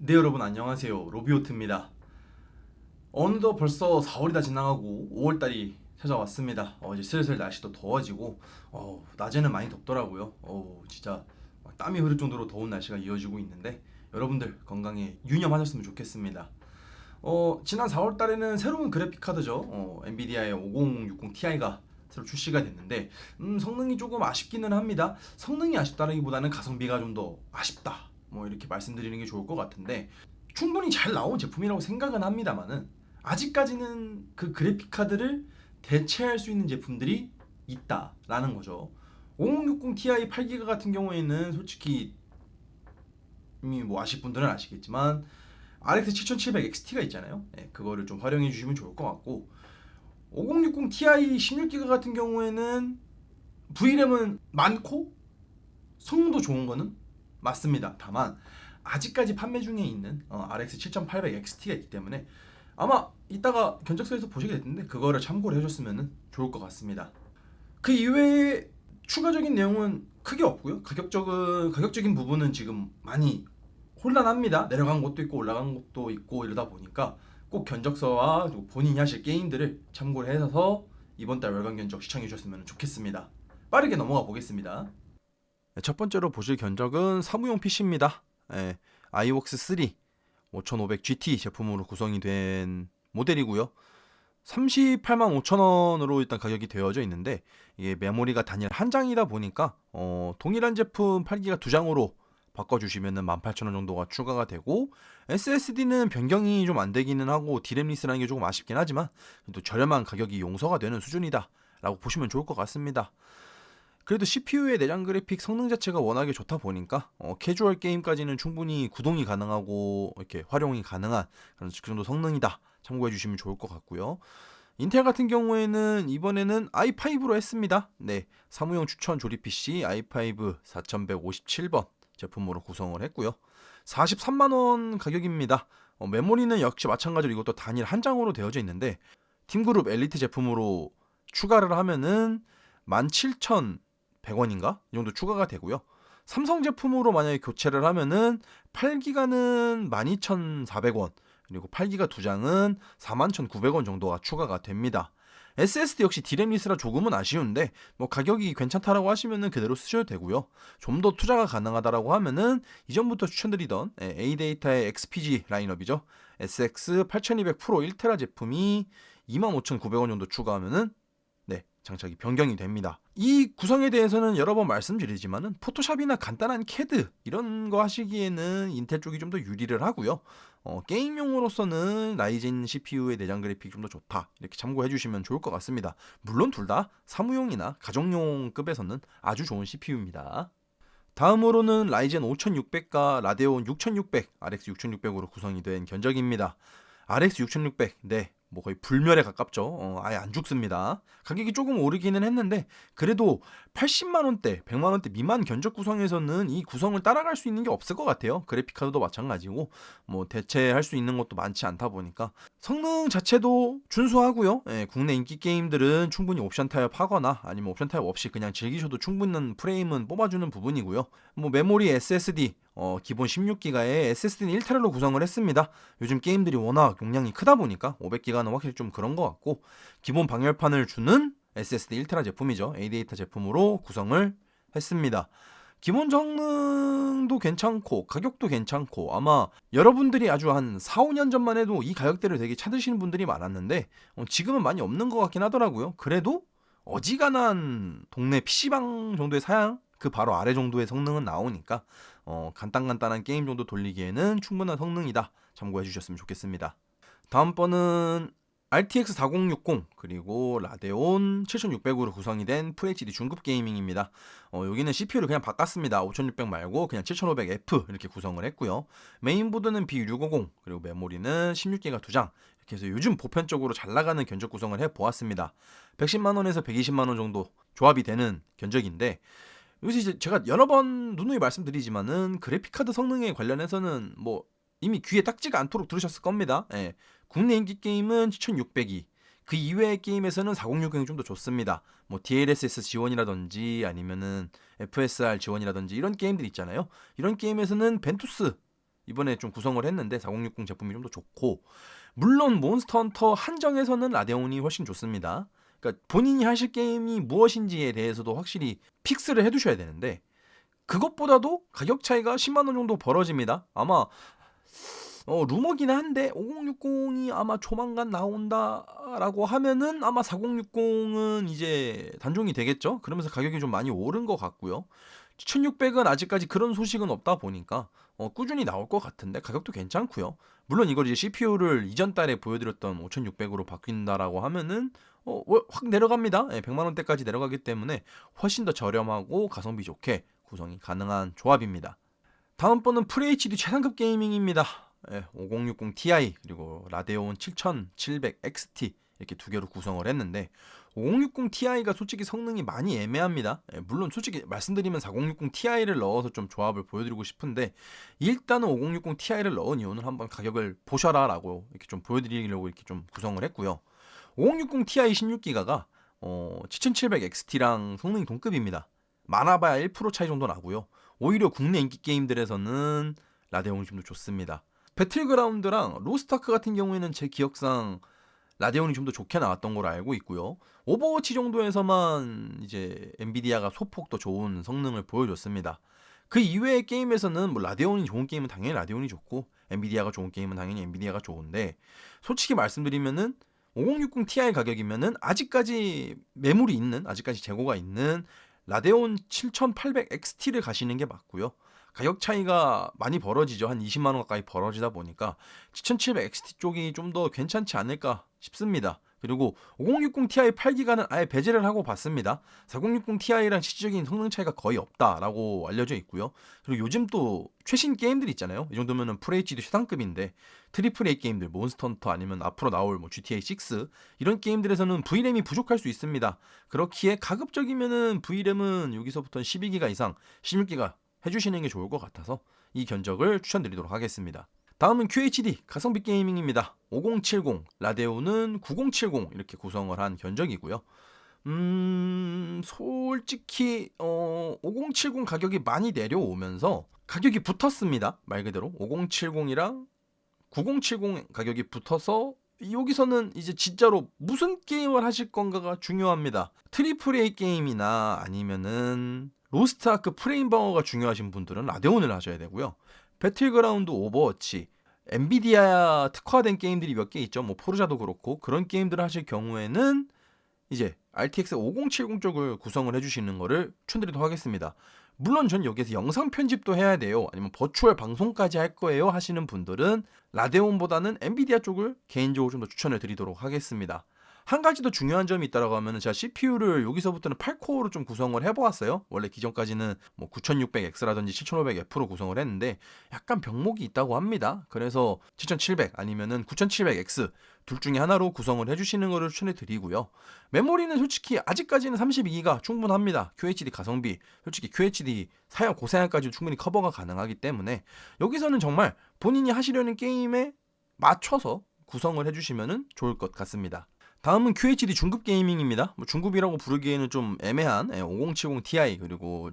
네 여러분 안녕하세요. 로비오트입니다. 어느덧 벌써 4월이 다 지나가고 5월달이 찾아왔습니다. 어, 이제 슬슬 날씨도 더워지고 어, 낮에는 많이 덥더라고요. 어, 진짜 막 땀이 흐를 정도로 더운 날씨가 이어지고 있는데 여러분들 건강에 유념하셨으면 좋겠습니다. 어, 지난 4월달에는 새로운 그래픽 카드죠. 어, 엔비디아의 5060 Ti가 새로 출시가 됐는데 음, 성능이 조금 아쉽기는 합니다. 성능이 아쉽다라기보다는 가성비가 좀 더 아쉽다 뭐 이렇게 말씀드리는 게 좋을 것 같은데 충분히 잘 나온 제품이라고 생각은 합니다만은 아직까지는 그 그래픽 카드를 대체할 수 있는 제품들이 있다라는 거죠. 5060 Ti 8기가 같은 경우에는 솔직히 이미 뭐 아실 분들은 아시겠지만 RX 7700 XT가 있잖아요. 예, 그거를 좀 활용해 주시면 좋을 것 같고 5060 Ti 16기가 같은 경우에는 VRAM은 많고 성능도 좋은 거는 맞습니다. 다만 아직까지 판매 중에 있는 어, RX 7800 XT가 있기 때문에 아마 이따가 견적서에서 보시게 될 텐데 그거를 참고를 해줬으면 좋을 것 같습니다. 그 이외에 추가적인 내용은 크게 없고요. 가격적은 가격적인 부분은 지금 많이 혼란합니다. 내려간 것도 있고 올라간 것도 있고 이러다 보니까 꼭 견적서와 본인이 하실 게임들을 참고를 해서 이번 달 월간 견적 시청해 주셨으면 좋겠습니다. 빠르게 넘어가 보겠습니다. 네, 첫 번째로 보실 견적은 사무용 PC입니다. 예, iWorks 3 5500 GT 제품으로 구성이 된 모델이고요. 38만 5천 원으로 일단 가격이 되어져 있는데 이게 메모리가 단일 한 장이다 보니까 어, 동일한 제품 8기가 두 장으로 바꿔주시면은 18,000원 정도가 추가가 되고 SSD는 변경이 좀 안 되기는 하고 디램 리스라는 게 조금 아쉽긴 하지만 또 저렴한 가격이 용서가 되는 수준이다라고 보시면 좋을 것 같습니다. 그래도 CPU의 내장 그래픽 성능 자체가 워낙에 좋다 보니까 어, 캐주얼 게임까지는 충분히 구동이 가능하고 이렇게 활용이 가능한 그런 그 정도 성능이다 참고해 주시면 좋을 것 같고요. 인텔 같은 경우에는 이번에는 i5로 했습니다. 네, 사무용 추천 조립 PC i5 4157번 제품으로 구성을 했고요. 43만 원 가격입니다. 어, 메모리는 역시 마찬가지로 이것도 단일 한 장으로 되어져 있는데 팀그룹 엘리트 제품으로 추가를 하면은 17,100원인가? 이 정도 추가가 되고요. 삼성 제품으로 만약에 교체를 하면은 8기가는 12,400원, 그리고 8기가 두 장은 41,900원 정도가 추가가 됩니다. SSD 역시 디램 리스라 조금은 아쉬운데 뭐 가격이 괜찮다라고 하시면은 그대로 쓰셔도 되고요. 좀 더 투자가 가능하다라고 하면은 이전부터 추천드리던 A데이터의 XPG 라인업이죠. SX 8200 프로 1테라 제품이 25,900원 정도 추가하면은 네, 장착이 변경이 됩니다. 이 구성에 대해서는 여러 번 말씀드리지만은 포토샵이나 간단한 캐드 이런 거 하시기에는 인텔 쪽이 좀 더 유리를 하고요. 어, 게임용으로서는 라이젠 CPU의 내장 그래픽 좀더 좋다 이렇게 참고해 주시면 좋을 것 같습니다. 물론 둘 다 사무용이나 가정용 급에서는 아주 좋은 CPU입니다. 다음으로는 라이젠 5600과 라데온 6600, RX 6600으로 구성이 된 견적입니다. RX 6600, 네, 뭐 거의 불멸에 가깝죠. 어, 아예 안 죽습니다. 가격이 조금 오르기는 했는데 그래도 80만 원대, 100만 원대 미만 견적 구성에서는 이 구성을 따라갈 수 있는 게 없을 것 같아요. 그래픽 카드도 마찬가지고 뭐 대체할 수 있는 것도 많지 않다 보니까 성능 자체도 준수하고요. 예, 국내 인기 게임들은 충분히 옵션 타입 하거나 아니면 옵션 타입 없이 그냥 즐기셔도 충분한 프레임은 뽑아주는 부분이고요. 뭐 메모리 SSD 어, 기본 16기가의 SSD는 1테라로 구성을 했습니다. 요즘 게임들이 워낙 용량이 크다 보니까 500기가는 확실히 좀 그런 것 같고 기본 방열판을 주는 SSD 1테라 제품이죠. A데이터 제품으로 구성을 했습니다. 기본 성능도 괜찮고 가격도 괜찮고 아마 여러분들이 아주 한 4, 5년 전만 해도 이 가격대를 되게 찾으시는 분들이 많았는데 어, 지금은 많이 없는 것 같긴 하더라고요. 그래도 어지간한 동네 PC방 정도의 사양 그 바로 아래 정도의 성능은 나오니까 어, 간단간단한 게임 정도 돌리기에는 충분한 성능이다. 참고해 주셨으면 좋겠습니다. 다음번은 RTX 4060 그리고 라데온 7600으로 구성이 된 FHD 중급 게이밍입니다. 어, 여기는 CPU를 그냥 바꿨습니다. 5600 말고 그냥 7500F 이렇게 구성을 했고요. 메인보드는 B650 그리고 메모리는 16기가 2장 이렇게 해서 요즘 보편적으로 잘 나가는 견적 구성을 해 보았습니다. 110만 원에서 120만 원 정도 조합이 되는 견적인데 여기서 이제 제가 여러 번 누누이 말씀드리지만은 그래픽 카드 성능에 관련해서는 뭐 이미 귀에 딱지가 않도록 들으셨을 겁니다. 예. 국내 인기 게임은 7600이 그 이외의 게임에서는 4060이 좀 더 좋습니다. 뭐 DLSS 지원이라든지 아니면은 FSR 지원이라든지 이런 게임들 있잖아요. 이런 게임에서는 벤투스 이번에 좀 구성을 했는데 4060 제품이 좀 더 좋고 물론 몬스터 헌터 한정에서는 라데온이 훨씬 좋습니다. 그러니까 본인이 하실 게임이 무엇인지에 대해서도 확실히 픽스를 해두셔야 되는데 그것보다도 가격 차이가 10만 원 정도 벌어집니다. 아마 어, 루머긴 한데 5060이 아마 조만간 나온다라고 하면은 아마 4060은 이제 단종이 되겠죠. 그러면서 가격이 좀 많이 오른 것 같고요. 1600은 아직까지 그런 소식은 없다 보니까 어, 꾸준히 나올 것 같은데 가격도 괜찮고요. 물론 이걸 이제 CPU를 이전 달에 보여드렸던 5600으로 바뀐다라고 하면은 어, 월- 확 내려갑니다. 예, 100만 원대까지 내려가기 때문에 훨씬 더 저렴하고 가성비 좋게 구성이 가능한 조합입니다. 다음 번은 FHD 최상급 게이밍입니다. 예, 5060 Ti 그리고 라데온 7700 XT 이렇게 두 개로 구성을 했는데 5060 Ti가 솔직히 성능이 많이 애매합니다. 예, 물론 솔직히 말씀드리면 4060 Ti를 넣어서 좀 조합을 보여드리고 싶은데 일단은 5060 Ti를 넣은 이유는 한번 가격을 보셔라라고 이렇게 좀 보여드리려고 이렇게 좀 구성을 했고요. 5060 Ti 16기가가 어, 7700 XT랑 성능이 동급입니다. 많아봐야 1% 차이 정도 나고요. 오히려 국내 인기 게임들에서는 라데온이 좀더 좋습니다. 배틀그라운드랑 로스타크 같은 경우에는 제 기억상 라데온이 좀 더 좋게 나왔던 걸로 알고 있고요. 오버워치 정도에서만 이제 엔비디아가 소폭 더 좋은 성능을 보여줬습니다. 그 이외의 게임에서는 뭐 라데온이 좋은 게임은 당연히 라데온이 좋고 엔비디아가 좋은 게임은 당연히 엔비디아가 좋은데 솔직히 말씀드리면은 5060 Ti 가격이면은 아직까지 매물이 있는 아직까지 재고가 있는 라데온 7800 XT를 가시는 게 맞고요. 가격 차이가 많이 벌어지죠. 한 20만 원 가까이 벌어지다 보니까 7700 XT 쪽이 좀 더 괜찮지 않을까 싶습니다. 그리고 5060 Ti 8기가는 아예 배제를 하고 봤습니다. 4060 Ti랑 실질적인 성능 차이가 거의 없다라고 알려져 있고요. 그리고 요즘 또 최신 게임들 있잖아요. 이 정도면은 FHD 최상급인데 트리플 A 게임들 몬스터 헌터 아니면 앞으로 나올 뭐 GTA 6 이런 게임들에서는 V램이 부족할 수 있습니다. 그렇기에 가급적이면은 V램은 여기서부터 12기가 이상 16기가 해주시는 게 좋을 것 같아서 이 견적을 추천드리도록 하겠습니다. 다음은 QHD 가성비 게이밍입니다. 5070 라데온은 9070 이렇게 구성을 한 견적이고요. 음 솔직히 어 5070 가격이 많이 내려오면서 가격이 붙었습니다. 말 그대로 5070이랑 9070 가격이 붙어서 여기서는 이제 진짜로 무슨 게임을 하실 건가가 중요합니다. 트리플 A 게임이나 아니면은 로스트 아크 프레임방어가 중요하신 분들은 라데온을 하셔야 되고요. 배틀그라운드 오버워치 엔비디아 특화된 게임들이 몇 개 있죠. 뭐 포르자도 그렇고 그런 게임들을 하실 경우에는 이제 RTX 5070 쪽을 구성을 해주시는 거를 추천드리도록 하겠습니다. 물론 전 여기서 영상 편집도 해야 돼요. 아니면 버추얼 방송까지 할 거예요 하시는 분들은 라데온보다는 엔비디아 쪽을 개인적으로 좀 더 추천을 드리도록 하겠습니다. 한 가지 더 중요한 점이 있다라고 하면은 제가 CPU를 여기서부터는 8코어로 좀 구성을 해보았어요. 원래 기존까지는 뭐 9600X라든지 7500F로 구성을 했는데 약간 병목이 있다고 합니다. 그래서 7700 아니면은 9700X 둘 중에 하나로 구성을 해주시는 것을 추천해 드리고요. 메모리는 솔직히 아직까지는 32기가 충분합니다. QHD 가성비, 솔직히 QHD 사양 고사양까지 충분히 커버가 가능하기 때문에 여기서는 정말 본인이 하시려는 게임에 맞춰서 구성을 해주시면 좋을 것 같습니다. 다음은 QHD 중급 게이밍입니다. 뭐 중급이라고 부르기에는 좀 애매한 5070 Ti 그리고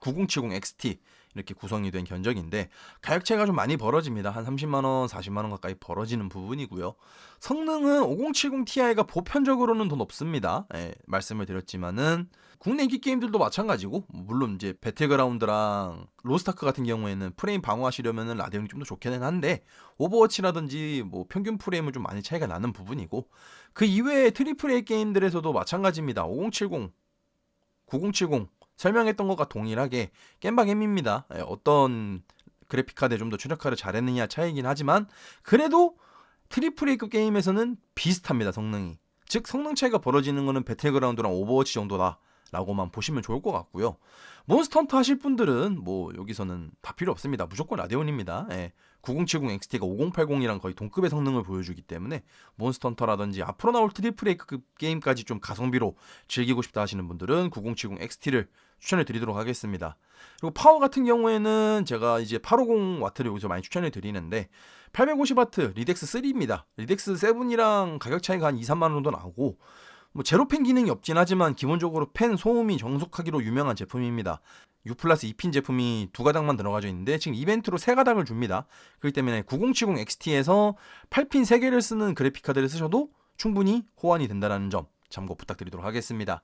9070 XT 이렇게 구성이 된 견적인데 가격 차이가 좀 많이 벌어집니다. 한 30만 원, 40만 원 가까이 벌어지는 부분이고요. 성능은 5070 Ti가 보편적으로는 더 높습니다. 예, 말씀을 드렸지만은 국내 인기 게임들도 마찬가지고 물론 이제 배틀그라운드랑 로스타크 같은 경우에는 프레임 방어하시려면은 라데온이 좀 더 좋기는 한데 오버워치라든지 뭐 평균 프레임은 좀 많이 차이가 나는 부분이고 그 이외의 트리플 A 게임들에서도 마찬가지입니다. 5070, 9070 설명했던 것과 동일하게 겜박엠입니다. 예, 어떤 그래픽 카드에 좀 더 최적화를 잘했느냐 차이긴 하지만 그래도 트리플 A급 게임에서는 비슷합니다. 성능이. 즉 성능 차이가 벌어지는 거는 배틀그라운드랑 오버워치 정도다. 라고만 보시면 좋을 것 같고요. 헌터 하실 분들은 뭐 여기서는 다 필요 없습니다. 무조건 라데온입니다. 예. 9070 XT가 5080이랑 거의 동급의 성능을 보여주기 때문에 몬스터 헌터라든지 앞으로 나올 트리플 A급 게임까지 좀 가성비로 즐기고 싶다 하시는 분들은 9070 XT를 추천해 드리도록 하겠습니다. 그리고 파워 같은 경우에는 제가 이제 850W를 여기서 많이 추천해 드리는데 850W 리덱스 3입니다. 리덱스 7이랑 가격 차이가 한 2, 3만 원 정도 나오고 뭐 제로팬 기능이 없진 하지만 기본적으로 팬 소음이 정속하기로 유명한 제품입니다. U 플러스 2핀 제품이 두 가닥만 들어가져 있는데 지금 이벤트로 세 가닥을 줍니다. 그렇기 때문에 9070 XT에서 8핀 3개를 쓰는 그래픽 카드를 쓰셔도 충분히 호환이 된다는 점 참고 부탁드리도록 하겠습니다.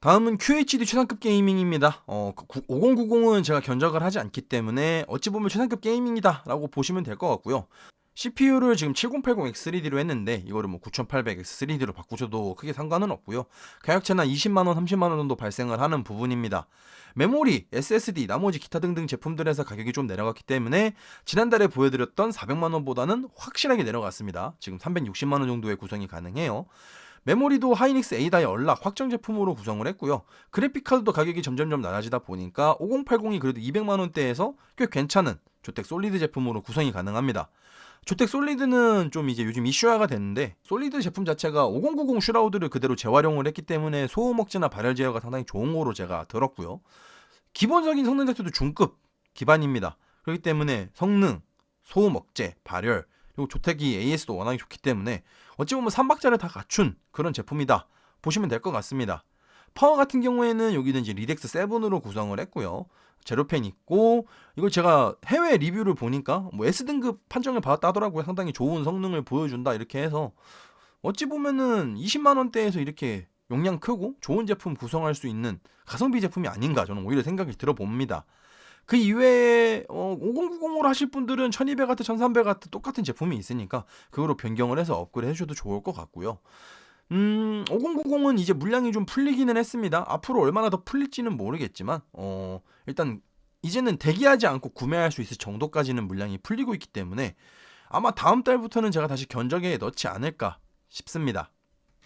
다음은 QHD 최상급 게이밍입니다. 어, 5090은 제가 견적을 하지 않기 때문에 어찌 보면 최상급 게이밍이다 라고 보시면 될 것 같고요. CPU를 지금 7080X3D로 했는데 이거를 뭐 9800X3D로 바꾸셔도 크게 상관은 없고요. 가격차는 20만 원, 30만 원 정도 발생을 하는 부분입니다. 메모리, SSD, 나머지 기타 등등 제품들에서 가격이 좀 내려갔기 때문에 지난달에 보여드렸던 400만 원보다는 확실하게 내려갔습니다. 지금 360만 원 정도의 구성이 가능해요. 메모리도 하이닉스 A다이 얼락 확정 제품으로 구성을 했고요. 그래픽 카드도 가격이 점점점 낮아지다 보니까 5080이 그래도 200만 원대에서 꽤 괜찮은 조텍 솔리드 제품으로 구성이 가능합니다. 조텍 솔리드는 좀 이제 요즘 이슈화가 됐는데 솔리드 제품 자체가 5090 슈라우드를 그대로 재활용을 했기 때문에 소음 억제나 발열 제어가 상당히 좋은 거로 제가 들었고요. 기본적인 성능 자체도 중급 기반입니다. 그렇기 때문에 성능, 소음 억제, 발열 그리고 조텍이 AS도 워낙에 좋기 때문에 어찌 보면 3박자를 다 갖춘 그런 제품이다 보시면 될 것 같습니다. 파워 같은 경우에는 여기는 이제 리덱스 7으로 구성을 했고요. 제로펜 있고 이걸 제가 해외 리뷰를 보니까 뭐 S등급 판정을 받았다 하더라고요. 상당히 좋은 성능을 보여준다 이렇게 해서 어찌 보면은 20만 원대에서 이렇게 용량 크고 좋은 제품 구성할 수 있는 가성비 제품이 아닌가 저는 오히려 생각이 들어봅니다. 그 이외에 어, 5090으로 하실 분들은 1200W, 1300W 똑같은 제품이 있으니까 그거로 변경을 해서 업그레이드 해줘도 좋을 것 같고요. 음, 5090은 이제 물량이 좀 풀리기는 했습니다. 앞으로 얼마나 더 풀릴지는 모르겠지만, 어, 일단 이제는 대기하지 않고 구매할 수 있을 정도까지는 물량이 풀리고 있기 때문에 아마 다음 달부터는 제가 다시 견적에 넣지 않을까 싶습니다.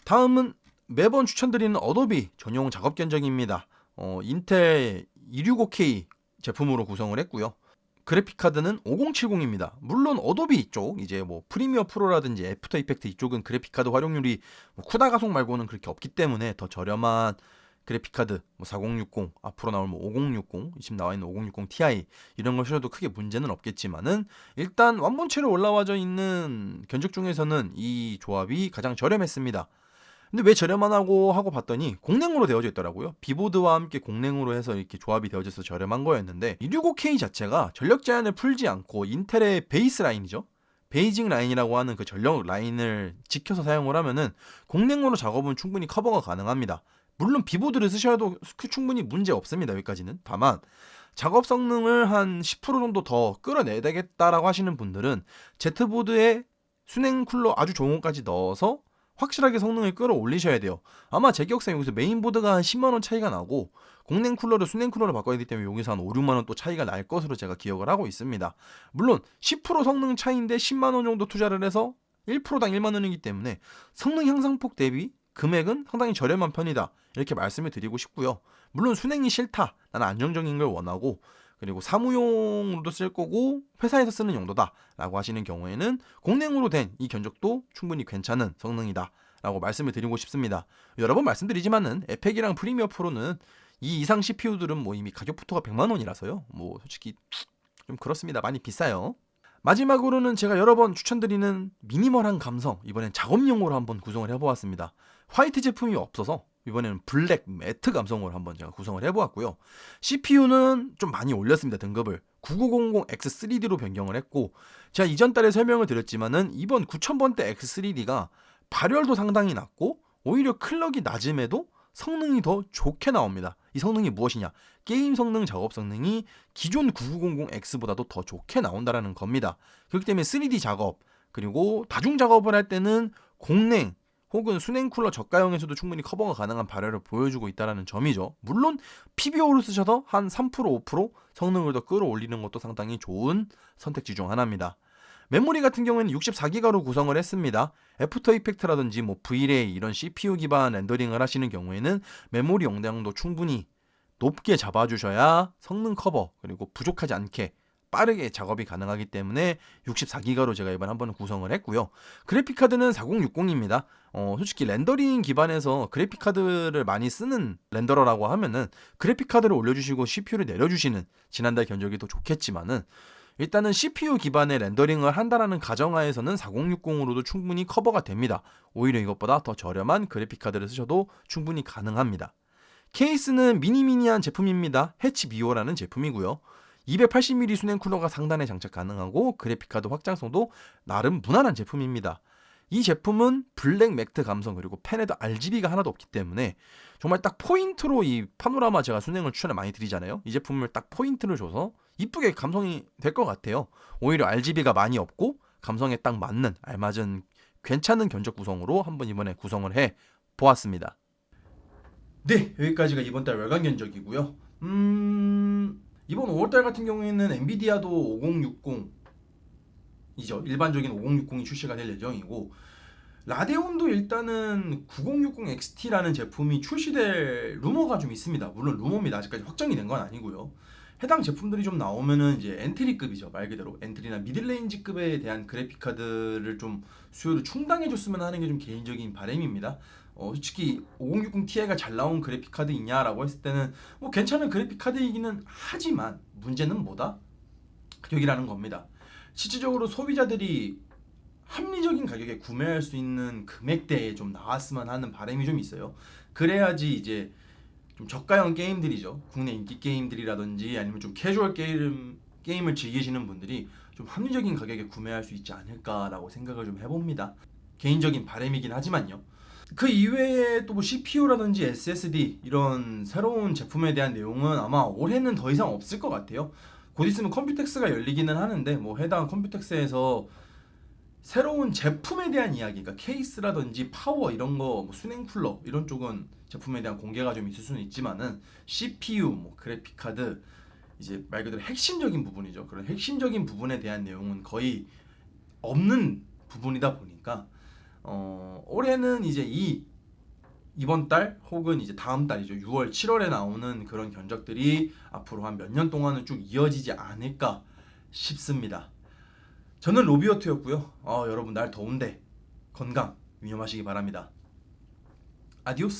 다음은 매번 추천드리는 어도비 전용 작업 견적입니다. 어, 인텔 265K 제품으로 구성을 했고요. 그래픽 카드는 5070입니다. 물론 어도비 쪽 이제 뭐 프리미어 프로라든지 애프터 이펙트 이쪽은 그래픽 카드 활용률이 뭐 쿠다 가속 말고는 그렇게 없기 때문에 더 저렴한 그래픽 카드 뭐 4060 앞으로 나올 뭐 5060 지금 나와 있는 5060 Ti 이런 걸 쓰셔도 크게 문제는 없겠지만은 일단 완본체로 올라와져 있는 견적 중에서는 이 조합이 가장 저렴했습니다. 근데 왜 저렴하다고 하고 봤더니 공랭으로 되어져 있더라고요. 비보드와 함께 공랭으로 해서 이렇게 조합이 되어져서 저렴한 거였는데 265K 자체가 전력 제한을 풀지 않고 인텔의 베이스 라인이죠. 베이징 라인이라고 하는 그 전력 라인을 지켜서 사용을 하면은 공랭으로 작업은 충분히 커버가 가능합니다. 물론 비보드를 쓰셔도 충분히 문제 없습니다. 여기까지는. 다만 작업 성능을 한 10% 정도 더 끌어내야 되겠다라고 하시는 분들은 제트보드에 순행 쿨러 아주 좋은 것까지 넣어서 확실하게 성능을 끌어올리셔야 돼요. 아마 제 기억상 여기서 메인보드가 한 10만원 차이가 나고 공냉 쿨러를 수냉 쿨러로 바꿔야 되기 때문에 여기서 한 5, 6만원 또 차이가 날 것으로 제가 기억을 하고 있습니다. 물론 10% 성능 차이인데 10만원 정도 투자를 해서 1%당 1만원이기 때문에 성능 향상폭 대비 금액은 상당히 저렴한 편이다. 이렇게 말씀을 드리고 싶고요. 물론 순행이 싫다. 나는 안정적인 걸 원하고 그리고 사무용으로도 쓸 거고 회사에서 쓰는 용도다 라고 하시는 경우에는 공냉으로 된 이 견적도 충분히 괜찮은 성능이다 라고 말씀을 드리고 싶습니다. 여러 번 말씀드리지만은 에펙이랑 프리미어 프로는 이 이상 CPU들은 뭐 이미 가격부터가 100만 원이라서요. 뭐 솔직히 좀 그렇습니다. 많이 비싸요. 마지막으로는 제가 여러 번 추천드리는 미니멀한 감성 이번엔 작업용으로 한번 구성을 해보았습니다. 화이트 제품이 없어서 이번에는 블랙 매트 감성으로 한번 제가 구성을 해보았고요. CPU는 좀 많이 올렸습니다. 등급을 9900X3D로 변경을 했고 제가 이전 달에 설명을 드렸지만은 이번 9000번대 X3D가 발열도 상당히 낮고 오히려 클럭이 낮음에도 성능이 더 좋게 나옵니다. 이 성능이 무엇이냐? 게임 성능, 작업 성능이 기존 9900X보다도 더 좋게 나온다라는 겁니다. 그렇기 때문에 3D 작업 그리고 다중 작업을 할 때는 공냉 혹은 순행 쿨러 저가형에서도 충분히 커버가 가능한 발열을 보여주고 있다는 점이죠. 물론 PBO를 쓰셔도 한3% 5% 성능을 더 끌어올리는 것도 상당히 좋은 선택지 중 하나입니다. 메모리 같은 경우에는 64기가로 구성을 했습니다. 애프터 이펙트라든지 뭐 V-Ray 이런 CPU 기반 렌더링을 하시는 경우에는 메모리 용량도 충분히 높게 잡아주셔야 성능 커버 그리고 부족하지 않게 빠르게 작업이 가능하기 때문에 64기가로 제가 이번 한번 구성을 했고요. 그래픽 카드는 4060입니다. 어, 솔직히 렌더링 기반에서 그래픽 카드를 많이 쓰는 렌더러라고 하면은 그래픽 카드를 올려주시고 CPU를 내려주시는 지난달 견적이 더 좋겠지만은 일단은 CPU 기반의 렌더링을 한다라는 가정하에서는 4060으로도 충분히 커버가 됩니다. 오히려 이것보다 더 저렴한 그래픽 카드를 쓰셔도 충분히 가능합니다. 케이스는 미니미니한 제품입니다. 해치 비오라는 제품이고요. 280mm 수냉 쿨러가 상단에 장착 가능하고 그래픽카드 확장성도 나름 무난한 제품입니다. 이 제품은 블랙 맥트 감성 그리고 펜에도 RGB가 하나도 없기 때문에 정말 딱 포인트로 이 파노라마 제가 순행을 추천을 많이 드리잖아요. 이 제품을 딱 포인트를 줘서 이쁘게 감성이 될 것 같아요. 오히려 RGB가 많이 없고 감성에 딱 맞는 알맞은 괜찮은 견적 구성으로 한번 이번에 구성을 해 보았습니다. 네, 여기까지가 이번 달 월간 견적이고요. 음, 이번 5월달 같은 경우에는 엔비디아도 5060이죠. 일반적인 5060이 출시가 될 예정이고 라데온도 일단은 9060 XT라는 제품이 출시될 루머가 좀 있습니다. 물론 루머입니다. 아직까지 확정이 된 건 아니고요. 해당 제품들이 좀 나오면은 이제 엔트리급이죠 말 그대로 엔트리나 미들레인지급에 대한 그래픽 카드를 좀 수요를 충당해 줬으면 하는 게 좀 개인적인 바람입니다. 어, 솔직히 5060 Ti가 잘 나온 그래픽 카드 있냐라고 했을 때는 뭐 괜찮은 그래픽 카드이기는 하지만 문제는 뭐다? 가격이라는 겁니다. 실질적으로 소비자들이 합리적인 가격에 구매할 수 있는 금액대에 좀 나왔으면 하는 바람이 좀 있어요. 그래야지 이제 좀 저가형 게임들이죠. 국내 인기 게임들이라든지 아니면 좀 캐주얼 게임 게임을 즐기시는 분들이 좀 합리적인 가격에 구매할 수 있지 않을까라고 생각을 좀 해봅니다. 개인적인 바람이긴 하지만요. 그 이외에 또 뭐 CPU라든지 SSD 이런 새로운 제품에 대한 내용은 아마 올해는 더 이상 없을 것 같아요. 곧 있으면 컴퓨텍스가 열리기는 하는데 뭐 해당 컴퓨텍스에서 새로운 제품에 대한 이야기, 그러니까 케이스라든지 파워 이런 거, 뭐 수냉 쿨러 이런 쪽은 제품에 대한 공개가 좀 있을 수는 있지만은 CPU, 뭐 그래픽 카드 이제 말 그대로 핵심적인 부분이죠. 그런 핵심적인 부분에 대한 내용은 거의 없는 부분이다 보니까 어, 올해는 이제 이 이번 달 혹은 이제 다음 달이죠. 6월, 7월에 나오는 그런 견적들이 앞으로 한 몇 년 동안은 쭉 이어지지 않을까 싶습니다. 저는 로비어트였고요. 어, 여러분 날 더운데 건강 유념하시기 바랍니다. 아디오스.